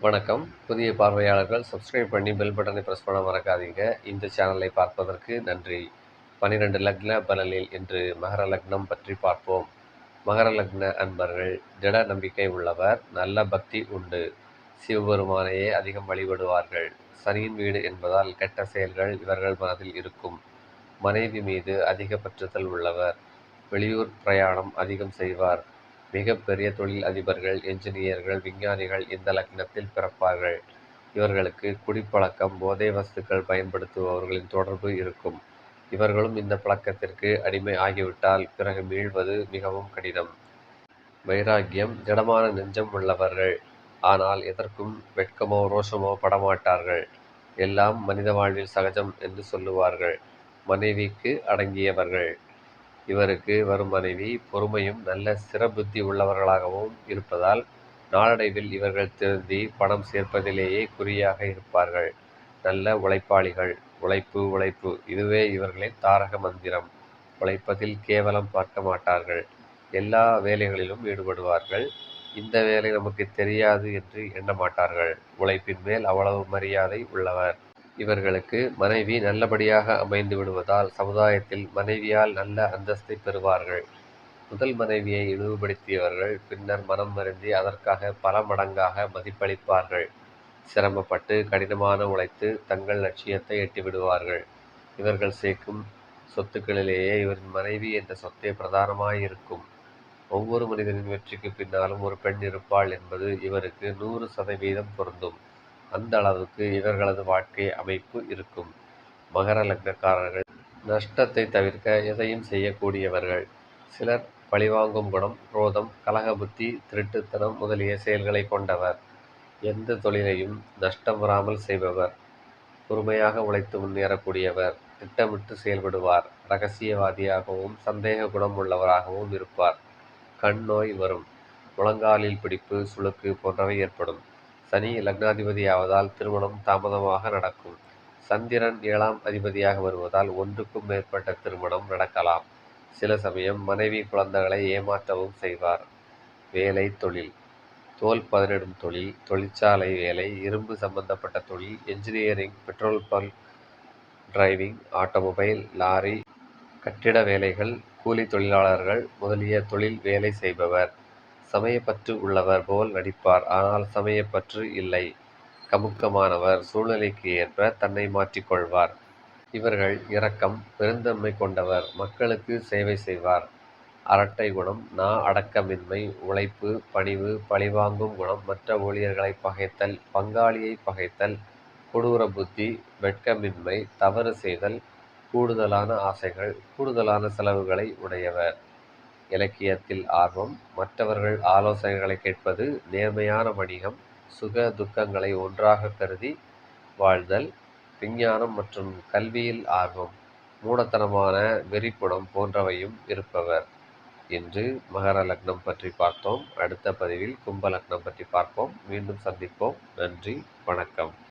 வணக்கம். புதிய பார்வையாளர்கள் சப்ஸ்கிரைப் பண்ணி பெல் பட்டனை ப்ரெஸ் பண்ண மறக்காதீங்க. இந்த சேனலை பார்ப்பதற்கு நன்றி. பனிரெண்டு லக்ன பலனில் இன்று மகர லக்னம் பற்றி பார்ப்போம். மகர லக்ன அன்பர்கள் திட நம்பிக்கை உள்ளவர் நல்ல பக்தி உண்டு. சிவபெருமானையே அதிகம் வழிபடுவார்கள். சனியின் வீடு என்பதால் கெட்ட செயல்கள் இவர்கள் மனதில் இருக்கும். மனைவி மீது அதிக பற்றுதல் உள்ளவர். வெளியூர் பிரயாணம் அதிகம் செய்வார். மிகப்பெரிய தொழில் அதிபர்கள் என்ஜினியர்கள் விஞ்ஞானிகள் இந்த லக்னத்தில் பிறப்பார்கள். இவர்களுக்கு குடிப்பழக்கம் போதை வஸ்துக்கள் பயன்படுத்துபவர்களின் தொடர்பு இருக்கும். இவர்களும் இந்த பழக்கத்திற்கு அடிமை ஆகிவிட்டால் பிறகு மீள்வது மிகவும் கடினம். வைராக்கியம் திடமான நெஞ்சம் உள்ளவர்கள். ஆனால் எதற்கும் வெட்கமோ ரோஷமோ படமாட்டார்கள். எல்லாம் மனித வாழ்வில் சகஜம் என்று சொல்லுவார்கள். மனைவிக்கு அடங்கியவர்கள். இவருக்கு வரும் மனைவி பொறுமையும் நல்ல சிறபுத்தி உள்ளவர்களாகவும் இருப்பதால் நாளடைவில் இவர்கள் திருந்தி பணம் சேர்ப்பதிலேயே குறியாக இருப்பார்கள். நல்ல உழைப்பாளிகள். உழைப்பு உழைப்பு. இதுவே இவர்களின் தாரக மந்திரம். உழைப்பதில் கேவலம் பார்க்க மாட்டார்கள். எல்லா வேலைகளிலும் ஈடுபடுவார்கள். இந்த வேலை நமக்கு தெரியாது என்று எண்ண மாட்டார்கள். உழைப்பின் மேல் அவ்வளவு மரியாதை உள்ளவர். இவர்களுக்கு மனைவி நல்லபடியாக அமைந்து விடுவதால் சமுதாயத்தில் மனைவியால் நல்ல அந்தஸ்தை பெறுவார்கள். முதல் மனைவியை இழிவுபடுத்தியவர்கள் பின்னர் மனம் வருந்தி அதற்காக பல மடங்காக மதிப்பளிப்பார்கள். சிரமப்பட்டு கடினமான உழைத்து தங்கள் லட்சியத்தை எட்டிவிடுவார்கள். இவர்கள் சேர்க்கும் சொத்துக்களிலேயே இவரின் மனைவி என்ற சொத்தே பிரதானமாயிருக்கும். ஒவ்வொரு மனிதனின் வெற்றிக்கு பின்னாலும் ஒரு பெண் இருப்பாள் என்பது இவருக்கு நூறு சதவீதம் பொருந்தும். அந்த அளவுக்கு இவர்களது வாழ்க்கை அமைப்பு இருக்கும். மகர லக்னக்காரர்கள் நஷ்டத்தை தவிர்க்க எதையும் செய்யக்கூடியவர்கள். சிலர் பழிவாங்கும் குணம் குரோதம் கலக புத்தி திருட்டுத்தனம் முதலிய செயல்களை கொண்டவர். எந்த தொழிலையும் நஷ்டம் வராமல் செய்பவர். பொறுமையாக உழைத்து முன்னேறக்கூடியவர். திட்டமிட்டு செயல்படுவார். ரகசியவாதியாகவும் சந்தேக குணம் உள்ளவராகவும் இருப்பார். கண் நோய் வரும். முழங்காலில் பிடிப்பு சுளுக்கு போன்றவை ஏற்படும். சனி லக்னாதிபதி ஆவதால் திருமணம் தாமதமாக நடக்கும். சந்திரன் ஏழாம் அதிபதியாக வருவதால் ஒன்றுக்கும் மேற்பட்ட திருமணம் நடக்கலாம். சில சமயம் மனைவி குழந்தைகளை ஏமாற்றவும் செய்வார். வேலை தொழில். தோல் பதனிடும் தொழில் தொழிற்சாலை வேலை இரும்பு சம்பந்தப்பட்ட தொழில் என்ஜினியரிங் பெட்ரோல் பல் டிரைவிங் ஆட்டோமொபைல் லாரி கட்டிட வேலைகள் கூலி தொழிலாளர்கள் முதலிய தொழில் வேலை செய்பவர். சமயப்பற்று உள்ளவர் போல் நடிப்பார். ஆனால் சமயப்பற்று இல்லை. கமுக்கமானவர் சூழ்நிலைக்கு ஏற்ப தன்னை மாற்றிக்கொள்வார் இவர்கள் இரக்கம் பெருந்தன்மை கொண்டவர். மக்களுக்கு சேவை செய்வார். அரட்டை குணம் நா அடக்கமின்மை உழைப்பு பணிவு பழிவாங்கும் குணம் மற்ற ஊழியர்களை பகைத்தல் பங்காளியை பகைத்தல் கொடூர புத்தி வெட்கமின்மை தவறு செய்தல் கூடுதலான ஆசைகள் கூடுதலான செலவுகளை உடையவர். இலக்கியத்தில் ஆர்வம் மற்றவர்கள் ஆலோசனைகளை கேட்பது நேர்மையான வணிகம் சுக துக்கங்களை ஒன்றாக கருதி வாழ்தல் விஞ்ஞானம் மற்றும் கல்வியில் ஆர்வம் மூடத்தனமான வெறிப்புடம் போன்றவையும் இருப்பவர். இன்று மகர லக்னம் பற்றி பார்த்தோம். அடுத்த பதிவில் கும்ப லக்னம் பற்றி பார்ப்போம். மீண்டும் சந்திப்போம். நன்றி வணக்கம்.